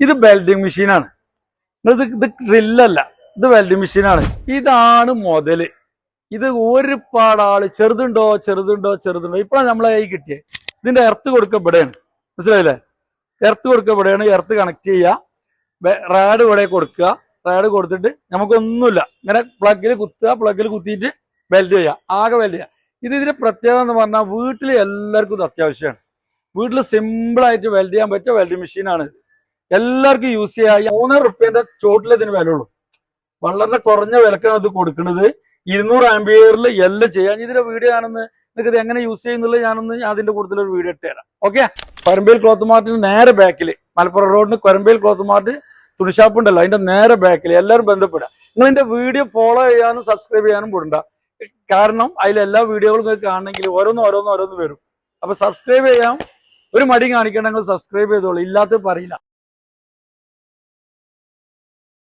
ഇത് വെൽഡിങ് മെഷീനാണ് ഇത് ഇത് ഡ്രില്ലല്ല ഇത് വെൽഡിങ് മെഷീനാണ് ഇതാണ് മുതൽ ഇത് ഒരുപാട് ആൾ ചെറുതുണ്ടോ ചെറുതുണ്ടോ ചെറുതുണ്ടോ? ഇപ്പോഴാണ് നമ്മളെ കൈ കിട്ടിയത് ഇതിന്റെ എർത്ത് കൊടുക്ക ഇവിടെയാണ്. മനസ്സിലായില്ലേ? എർത്ത് കൊടുക്ക ഇവിടെയാണ്. എർത്ത് കണക്ട് ചെയ്യുക. റാഡ് ഇവിടെ കൊടുക്കുക. റാഡ് കൊടുത്തിട്ട് നമുക്കൊന്നുമില്ല. ഇങ്ങനെ പ്ലഗിൽ കുത്തുക പ്ലഗിൽ കുത്തിയിട്ട് വെൽഡ് ചെയ്യുക. ആകെ വെൽഡ് ചെയ്യുക. ഇത് ഇതിന്റെ പ്രത്യേകത എന്ന് പറഞ്ഞാൽ വീട്ടിൽ എല്ലാവർക്കും ഇത് അത്യാവശ്യമാണ്. വീട്ടിൽ സിമ്പിളായിട്ട് വെൽഡ് ചെയ്യാൻ പറ്റിയ വെൽഡിങ് മെഷീനാണ് ഇത്. എല്ലാവർക്കും യൂസ് ചെയ്യാം. മൂന്നര റുപ്യന്റെ ചോട്ടിൽ ഇതിന് വില ഉള്ളു വളരെ കുറഞ്ഞ വിലക്കാണ് ഇത് കൊടുക്കുന്നത്. ഇരുന്നൂറ് ആംബിയറിൽ എല്ലാം ചെയ്യാം. ഇതിന്റെ വീഡിയോ ആണെന്ന് നിങ്ങൾക്ക് ഇത് എങ്ങനെ യൂസ് ചെയ്യുന്നുള്ളത് ഞാനൊന്ന് അതിന്റെ കൂടുതൽ ഒരു വീഡിയോ ഇട്ട് തരാം. ഓക്കെ കൊരമ്പേൽ ക്ലോത്ത് മാർട്ടിന് നേരെ ബാക്കിൽ മലപ്പുറം റോഡിന് കൊരമ്പേൽ ക്ലോത്ത് മാർട്ട് തുണിഷാപ്പ് ഉണ്ടല്ലോ അതിന്റെ നേരെ ബാക്കിൽ എല്ലാവരും ബന്ധപ്പെടുക. നിങ്ങൾ എന്റെ വീഡിയോ ഫോളോ ചെയ്യാനും സബ്സ്ക്രൈബ് ചെയ്യാനും പോടണ്ട കാരണം അതിൽ എല്ലാ വീഡിയോകളും നിങ്ങൾക്ക് കാണണമെങ്കിൽ ഓരോന്ന് ഓരോന്ന് ഓരോന്ന് വരും. അപ്പൊ സബ്സ്ക്രൈബ് ചെയ്യാം. ഒരു മടി കാണിക്കണ്ട നിങ്ങൾ സബ്സ്ക്രൈബ് ചെയ്തോളൂ. ഇല്ലാത്ത പറയില്ല.